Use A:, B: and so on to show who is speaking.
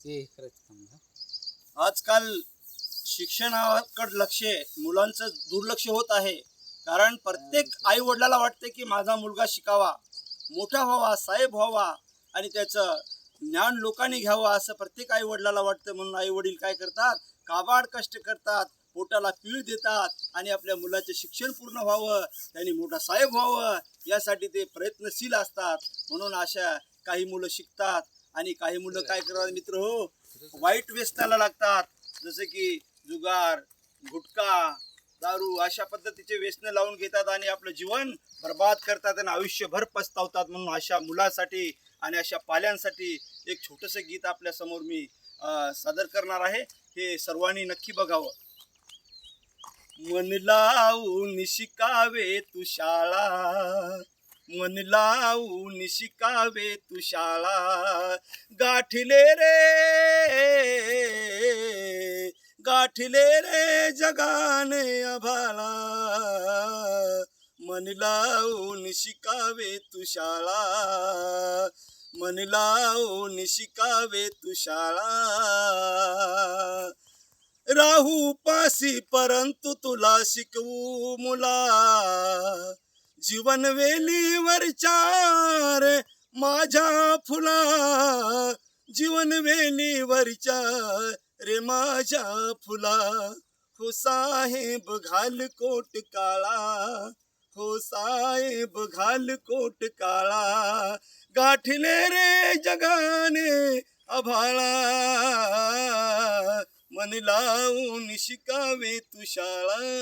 A: ते खरंच चांगलं
B: आजकाल शिक्षणाकडे लक्ष मुलांचं दुर्लक्ष होत आहे. कारण प्रत्येक आई वडिलाला वाटते की माझा मुलगा शिकावा मोठा व्हावा साहेब व्हावा आणि त्याचं ज्ञान लोकांनी घ्यावं असं प्रत्येक आई वडिलाला वाटतं म्हणून आई वडील काय करतात? काबाड कष्ट करतात पोटाला पीळ देतात आणि आपल्या मुलाचे शिक्षण पूर्ण व्हावं त्यांनी मोठा साहेब व्हावं यासाठी ते प्रयत्नशील असतात. म्हणून अशा काही मुलं शिकतात. आणि काही मुलं काय करतात मित्र हो? वाईट व्यसनाला लागतात. जसं की जुगार गुटखा दारू अशा पद्धतीचे व्यसन लावून घेतात आणि आपलं जीवन बर्बाद करतात आणि आयुष्यभर पस्तावतात म्हणून अशा मुलांसाठी आणि अशा पाल्यांसाठी एक छोटंसं गीत आपल्यासमोर मी सादर करणार आहे. हे सर्वांनी नक्की बघावं. मन लावून शिकावे तू शाळा. मन लावून शिकावे तुशाळा गाठले रे गाठले रे जगाने आभाळा. मन लावून शिकावे तुशाळा मन लावून शिकावे तुशाळा राहू पासी परंतु तुला शिकवू मुला. जीवन वेलीवर चार माझ्या फुला जीवन वेलीवरच्या रे माझ्या फुला. हो साहेब घाल कोट काळा. हो साहेब घाल कोट काळा. गाठले रे जगाने आभाळा मन लावून शिकावे तुशाळा